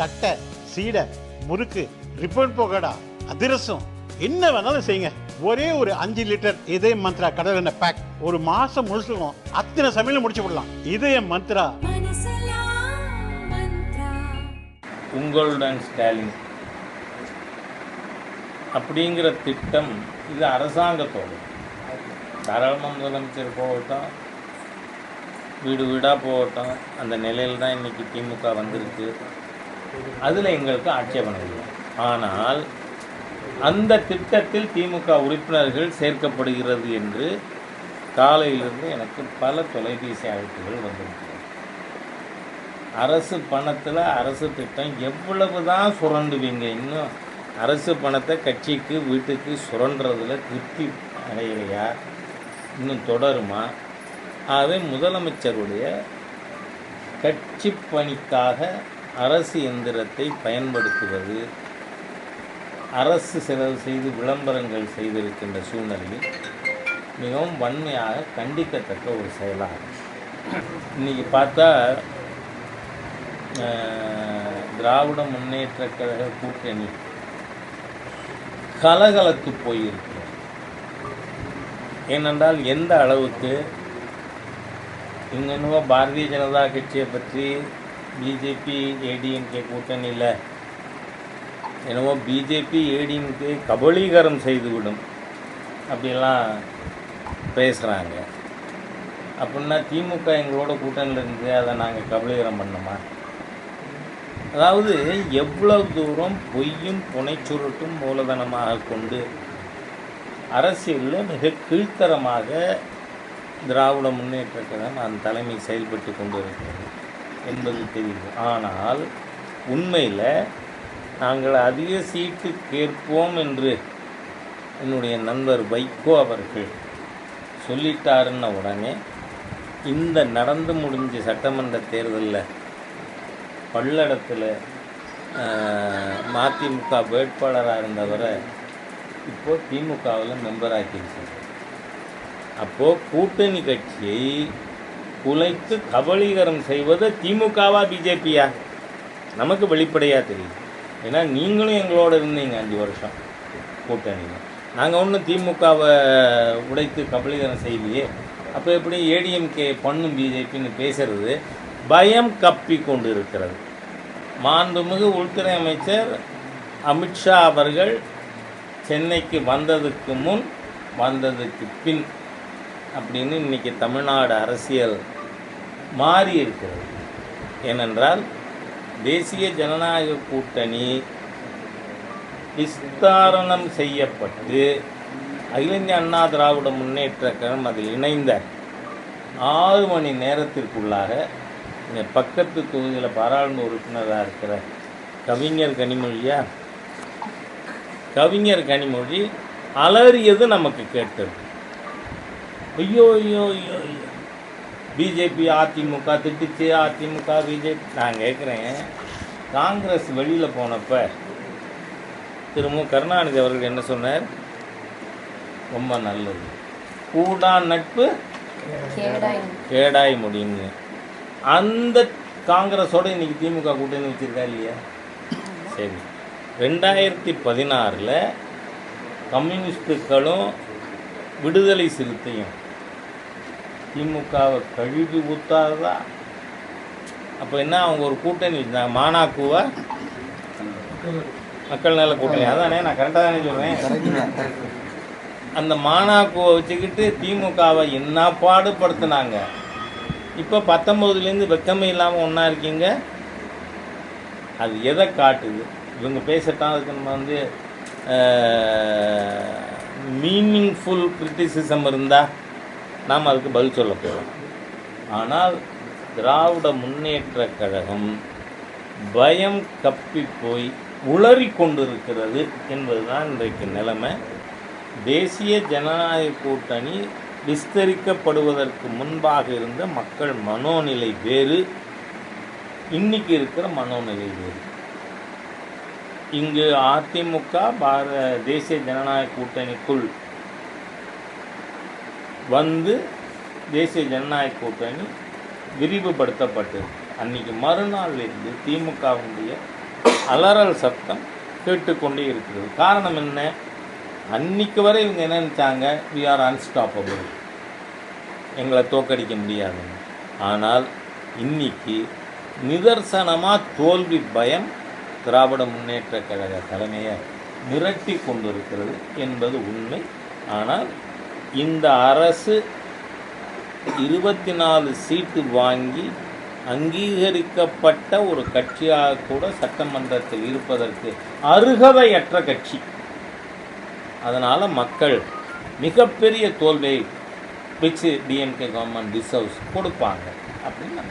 தட்டை சீடை முறுக்கு ரிப்பன் போகடா அதிரசம் என்ன வேணாலும் செய்யுங்க. ஒரே ஒரு அஞ்சு லிட்டர் இதய மந்த்ரா கடல் எண்ணெய் பேக் ஒரு மாசம் முழுசுக்கும் அத்தனை சமையல் முடிச்சு விடலாம். இதய மந்த்ரா. உங்களுடன் ஸ்டாலின். அப்படிங்கிற திட்டம் இது அரசாங்கத்தோடு தாராளமாக முதலமைச்சர் போகட்டும். வீடு வீடாக போகட்டும். அந்த நிலையில் தான் இன்றைக்கி திமுக வந்திருக்கு. அதில் எங்களுக்கு ஆட்சேபனை இல்லை. ஆனால் அந்த திட்டத்தில் திமுக உறுப்பினர்கள் சேர்க்கப்படுகிறது என்று காலையிலிருந்து எனக்கு பல தொலைபேசி அழைப்புகள் வந்திருக்கிறது. அரசு பணத்தில் அரசு திட்டம் எவ்வளவு தான் சுரண்டுவீங்க இன்னும் அரசு பணத்தை கட்சிக்கு வீட்டுக்கு சுரண்டுறதுல திருப்தி அடையலையா? இன்னும் தொடருமா? ஆகவே முதலமைச்சருடைய கட்சி பணிக்காக அரசு எந்திரத்தை பயன்படுத்துவது அரசு செலவு செய்து விளம்பரங்கள் செய்திருக்கின்ற சூழ்நிலையில் மிகவும் வன்மையாக கண்டிக்கத்தக்க ஒரு செயலாகும். இன்றைக்கி பார்த்தா திராவிட முன்னேற்ற கழக கூட்டணி கலகலத்து போயிருக்கு ஏனென்றால் எந்த அளவுக்கு இங்கே பாரதிய ஜனதா கட்சியை பற்றி பிஜேபி ஏடிஎம்கே கூட்டணியில் என்னவோ பிஜேபி ஏடிஎம்கே கபலீகரம் செய்துவிடும். அப்படிலாம் பேசுகிறாங்க அப்படின்னா திமுக எங்களோட கூட்டணியில் இருந்து அதை நாங்கள் கபலீகரம் பண்ணோமா? அதாவது எவ்வளவு தூரம் பொய்யும் புனைச்சுருட்டும் மூலதனமாக கொண்டு அரசியலில் மிக கீழ்த்தரமாக திராவிட முன்னேற்ற கழகம் அந்த தலைமை செயல்பட்டு கொண்டு இருக்கிறது என்பது தெரியுது. ஆனால் உண்மையில் நாங்கள் அதிக சீட்டு கேட்போம் என்று என்னுடைய நண்பர் வைகோ அவர்கள் சொல்லிட்டாருன்ன உடனே இந்த நடந்து முடிஞ்ச சட்டமன்ற தேர்தலில் பல்லடத்தில் மதிமுக வேட்பாளராக இருந்தவரை இப்போது திமுகவில் மெம்பர் அப்போது கூட்டணி கட்சியை குலைத்து கபலீகரம் செய்வது திமுகவா பிஜேபியா? நமக்கு வெளிப்படையாக தெரியும். ஏன்னா நீங்களும் எங்களோட இருந்தீங்க அஞ்சு வருஷம் கூட்டணியில். நாங்கள் ஒன்றும் திமுகவை உடைத்து கபலீகரம் செய்யலையே. அப்போ எப்படி ஏடிஎம்கே பண்ணும் பிஜேபின்னு பேசுறது? பயம் கப்பி கொண்டு இருக்கிறது மாண்புமிகு உள்துறை அமைச்சர் அமித்ஷா அவர்கள் சென்னைக்கு வந்ததுக்கு முன் வந்ததுக்கு பின் அப்படின்னு இன்னைக்கு தமிழ்நாடு அரசியல் மாறி இருக்கிறது ஏனென்றால் தேசிய ஜனநாயக கூட்டணி விஸ்தாரணம் செய்யப்பட்டு அகில இந்திய அண்ணா திராவிட முன்னேற்ற கழகம் அதில் இணைந்த ஆறு மணி நேரத்திற்குள்ளாக இந்த பக்கத்து தொகுதியில் பாராளுமன்ற உறுப்பினராக இருக்கிற கவிஞர் கனிமொழியா கவிஞர் கனிமொழி அலறியது நமக்கு கேட்டது ஐயோ ஐயோ ஐயோ ஐயோ பிஜேபி அதிமுக திட்டுச்சு அதிமுக பிஜேபி நான் கேட்குறேன் காங்கிரஸ் வெளியில் போனப்ப திரு மு. கருணாநிதி அவர்கள் என்ன சொன்னார்? ரொம்ப நல்லது. கூடா நட்பு கேடாய் முடியும்னு. அந்த காங்கிரஸோட இன்னைக்கு திமுக கூட்டணி வச்சிருக்கா இல்லையா? சரி. ரெண்டாயிரத்தி பதினாறில் கம்யூனிஸ்டுகளும் விடுதலை சிறுத்தையும் திமுகவை கழுவி ஊத்தாதா அப்போ என்ன அவங்க ஒரு கூட்டணி வச்சுருந்தாங்க மானாக்குவா? மக்கள் நல கூட்டணி. அதானே நான் கரெக்டாக தானே சொல்கிறேன் அந்த மானாக்குவை வச்சுக்கிட்டு திமுகவை என்ன பாடுபடுத்தினாங்க? இப்போ பத்தொம்போதுலேருந்து வெக்கமே இல்லாமல் ஒன்றா இருக்கீங்க. அது எதை காட்டுது? இவங்க பேசட்டான் அதுக்கு நம்ம வந்து மீனிங்ஃபுல் கிரிட்டிசிசம் இருந்தால் நாம் அதுக்கு பதில் சொல்ல போகிறோம் ஆனால் திராவிட முன்னேற்ற கழகம் பயம் கப்பி போய் உளறி கொண்டிருக்கிறது என்பதுதான் இன்றைக்கு நிலைமை. தேசிய ஜனநாயக கூட்டணி விஸ்தரிக்கப்படுவதற்கு முன்பாக இருந்த மக்கள் மனோநிலை வேறு இன்னைக்கு இருக்கிற மனோநிலை வேறு. இங்கு அதிமுக பார தேசிய ஜனநாயக கூட்டணிக்குள் வந்து தேசிய ஜனநாயக கூட்டணி விரிவுபடுத்தப்பட்டது அன்னைக்கு மறுநாள்ல இருந்து திமுகவுடைய அலறல் சத்தம் கேட்டுக்கொண்டே இருக்கிறது. காரணம் என்ன? அன்னைக்கு வரை இவங்க என்ன நினைச்சாங்க? வி ஆர் அன்ஸ்டாப்பபிள் எங்களை தோக்கடிக்க முடியாதுன்னு. ஆனால் இன்னைக்கு நிதர்சனமாக தோல்வி பயம் திராவிட முன்னேற்ற கழக தலைமையை மிரட்டி கொண்டிருக்கிறது என்பது உண்மை. ஆனால் இந்த அரசு இருபத்தி நாலு சீட்டு வாங்கி அங்கீகரிக்கப்பட்ட ஒரு கட்சியாக கூட சட்டமன்றத்தில் இருப்பதற்கு அருகதையற்ற கட்சி. அதனால் மக்கள் மிகப்பெரிய தோல்வியை பிச்சு டிஎம்கே கவர்மெண்ட் டிசர்வ்ஸ் கொடுப்பாங்க அப்படின்னு